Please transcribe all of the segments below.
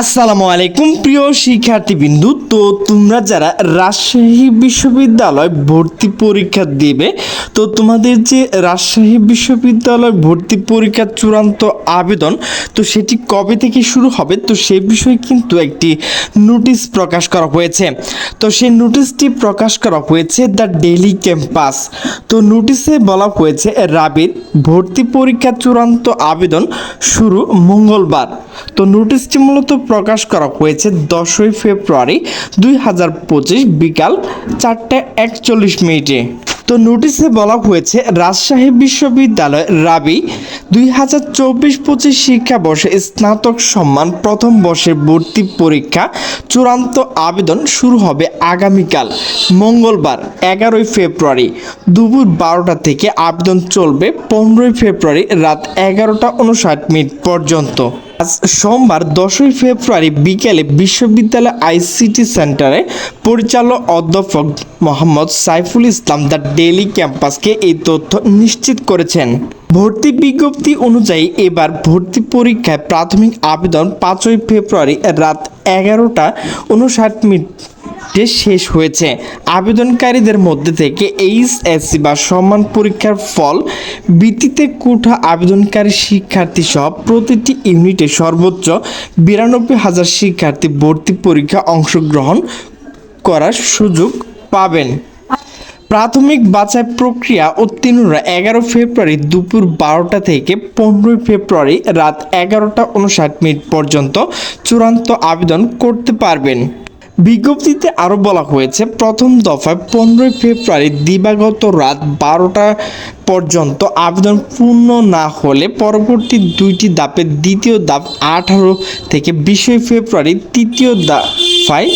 আসসালামু আলাইকুম, প্রিয় শিক্ষার্থীবৃন্দু। তো তোমরা যারা রাজশাহী বিশ্ববিদ্যালয় ভর্তি পরীক্ষা দেবে, তো তোমাদের যে রাজশাহী বিশ্ববিদ্যালয় ভর্তি পরীক্ষার চূড়ান্ত আবেদন, তো সেটি কবে থেকে শুরু হবে? তো সেই বিষয়ে কিন্তু একটি নোটিশ প্রকাশ করা হয়েছে। তো সেই নোটিশটি প্রকাশ করা হয়েছে দ্য ডেইলি ক্যাম্পাস। তো নোটিশে বলা হয়েছে, রাবির ভর্তি পরীক্ষার চূড়ান্ত আবেদন শুরু মঙ্গলবার। তো নোটিশটি মূলত প্রকাশ করা হয়েছে দশই ফেব্রুয়ারি দুই হাজার পঁচিশ বিকাল চারটে একচল্লিশ মিনিটে। তো নোটিশে বলা হয়েছে, রাজশাহী বিশ্ববিদ্যালয় রাবি দুই হাজার চব্বিশ পঁচিশ শিক্ষাবর্ষে স্নাতক সম্মান প্রথম বর্ষের ভর্তি পরীক্ষা চূড়ান্ত আবেদন শুরু হবে আগামীকাল, মঙ্গলবার, এগারোই ফেব্রুয়ারি। দুপুর বারোটা থেকে আবেদন চলবে পনেরোই ফেব্রুয়ারি রাত এগারোটা উনষাট মিনিট পর্যন্ত। আজ সোমবার দশই ফেব্রুয়ারি বিকেলে বিশ্ববিদ্যালয় আইসিটি সেন্টারে পরিচালক অধ্যাপক মোহাম্মদ সাইফুল ইসলাম দ্য ডেলি ক্যাম্পাসকে এই তথ্য নিশ্চিত করেছেন। ভর্তি বিজ্ঞপ্তি অনুযায়ী এবার ভর্তি পরীক্ষায় প্রাথমিক আবেদন পাঁচই ফেব্রুয়ারি রাত এগারোটা উনষাট মিনিট ডে শেষ হয়েছে। আবেদনকারীদের মধ্যে থেকে এইচএসসি বা সম্মান পরীক্ষার ফল ভিত্তিতে কোঠা আবেদনকারী শিক্ষার্থী সহ প্রতিটি ইউনিটে সর্বোচ্চ বিরানব্বই হাজার শিক্ষার্থী ভর্তি পরীক্ষা অংশগ্রহণ করার সুযোগ পাবেন। প্রাথমিক বাছাই প্রক্রিয়া উত্তীর্ণরা এগারো ফেব্রুয়ারি দুপুর বারোটা থেকে পনেরোই ফেব্রুয়ারি রাত এগারোটা উনষাট মিনিট পর্যন্ত চূড়ান্ত আবেদন করতে পারবেন। বিজ্ঞপ্তিতে আরও বলা হয়েছে, প্রথম দফায় পনেরোই ফেব্রুয়ারি দিবাগত রাত বারোটা পর্যন্ত আবেদন পূর্ণ না হলে পরবর্তী দুইটি ধাপের দ্বিতীয় ধাপ আঠারো থেকে বিশে ফেব্রুয়ারি তৃতীয় দফায়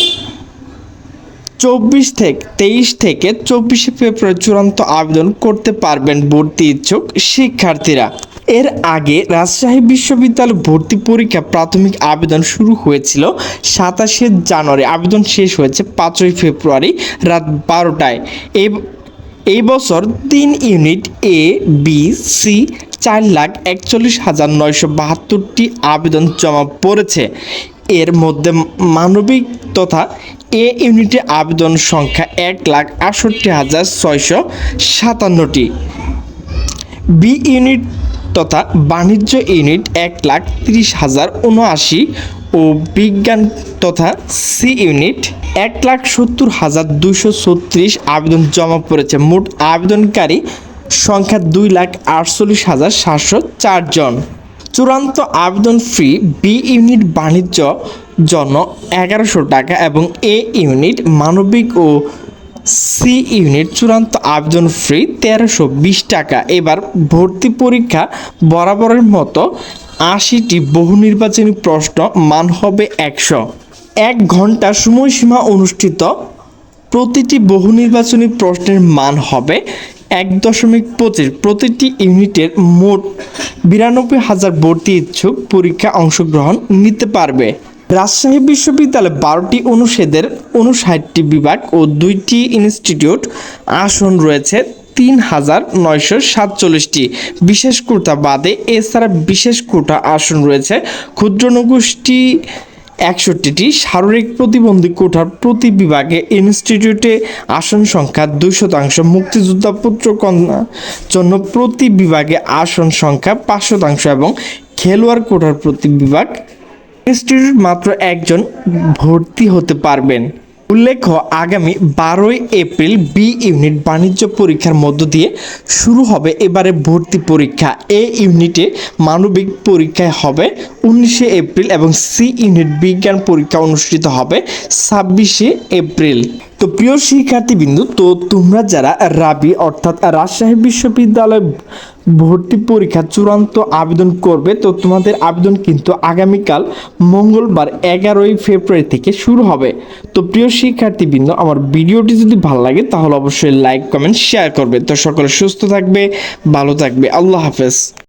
চব্বিশ থেকে তেইশ থেকে চব্বিশে ফেব্রুয়ারি চূড়ান্ত আবেদন করতে পারবেন ভর্তি ইচ্ছুক শিক্ষার্থীরা। এর আগে রাজশাহী বিশ্ববিদ্যালয় ভর্তি পরীক্ষা প্রাথমিক আবেদন শুরু হয়েছিল সাতাশে জানুয়ারি। আবেদন শেষ হয়েছে পাঁচই ফেব্রুয়ারি রাত বারোটায়। এই বছর তিন ইউনিট এ, বি, সি চার লাখ একচল্লিশ হাজার নয়শো বাহাত্তরটি আবেদন জমা পড়েছে। এর মধ্যে মানবিক তথা এ ইউনিটে আবেদন সংখ্যা এক লাখ আটষট্টি হাজার ছয়শো সাতান্নটি। বি ইউনিট তথা বাণিজ্য ইউনিট এক লাখ তিরিশ হাজার উনআশি ও বিজ্ঞান তথা সি ইউনিট এক লাখ সত্তর হাজার দুশো ছত্রিশ আবেদন জমা পড়েছে। মোট আবেদনকারী সংখ্যা দুই লাখ আটচল্লিশ হাজার সাতশো চারজন চূড়ান্ত আবেদন ফি বি ইউনিট বাণিজ্য জন্য এগারোশো টাকা এবং এ ইউনিট মানবিক ও সি ইউনিট চূড়ান্ত আবেদন ফি তেরোশো বিশ টাকা। এবার ভর্তি পরীক্ষা বরাবরের মতো আশিটি বহু নির্বাচনী প্রশ্ন মান হবে একশো। এক ঘণ্টা সময়সীমা অনুষ্ঠিত, প্রতিটি বহু নির্বাচনী প্রশ্নের মান হবে এক দশমিক পঁচিশ। প্রতিটি ইউনিটের মোট বিরানব্বই হাজার ভর্তি ইচ্ছুক পরীক্ষা অংশগ্রহণ নিতে পারবে। রাজশাহী বিশ্ববিদ্যালয়ে বারোটি অনুষদের উনষাটটি বিভাগ ও দুইটি ইনস্টিটিউট আসন রয়েছে তিন হাজার নয়শো সাতচল্লিশটি। বিশেষ কোটা বাদে এছাড়া বিশেষ কোটা আসন রয়েছে ক্ষুদ্র নগোষ্ঠী একষট্টিটি। শারীরিক প্রতিবন্ধী কোঠার প্রতি বিভাগে ইনস্টিটিউটে আসন সংখ্যা দুই শতাংশ। মুক্তিযোদ্ধা পুত্র কন্যা জন্য প্রতি বিভাগে আসন সংখ্যা পাঁচ শতাংশ এবং খেলোয়াড় কোঠার প্রতি বিভাগ ইনস্টিটিউট মাত্র একজন ভর্তি হতে পারবেন। উল্লেখ্য, আগামী বারোই এপ্রিল বি ইউনিট বাণিজ্য পরীক্ষার মধ্য দিয়ে শুরু হবে এবারে ভর্তি পরীক্ষা। এ ইউনিটে মানবিক পরীক্ষায় হবে উনিশে এপ্রিল এবং সি ইউনিট বিজ্ঞান পরীক্ষা অনুষ্ঠিত হবে ছাব্বিশে এপ্রিল। তো প্রিয় শিক্ষার্থীবৃন্দু, তো তোমরা যারা রাবি অর্থাৎ রাজশাহী বিশ্ববিদ্যালয় ভর্তি পরীক্ষা চূড়ান্ত আবেদন করবে। তো তোমাদের আবেদন কিন্তু আগামীকাল মঙ্গলবার এগারোই ফেব্রুয়ারি থেকে শুরু হবে। তো প্রিয় শিক্ষার্থীবৃন্দ, আমার ভিডিওটি যদি ভালো লাগে, তাহলে অবশ্যই লাইক, কমেন্ট, শেয়ার করবে। তো সকলে সুস্থ থাকবে, ভালো থাকবে। আল্লাহ হাফেজ।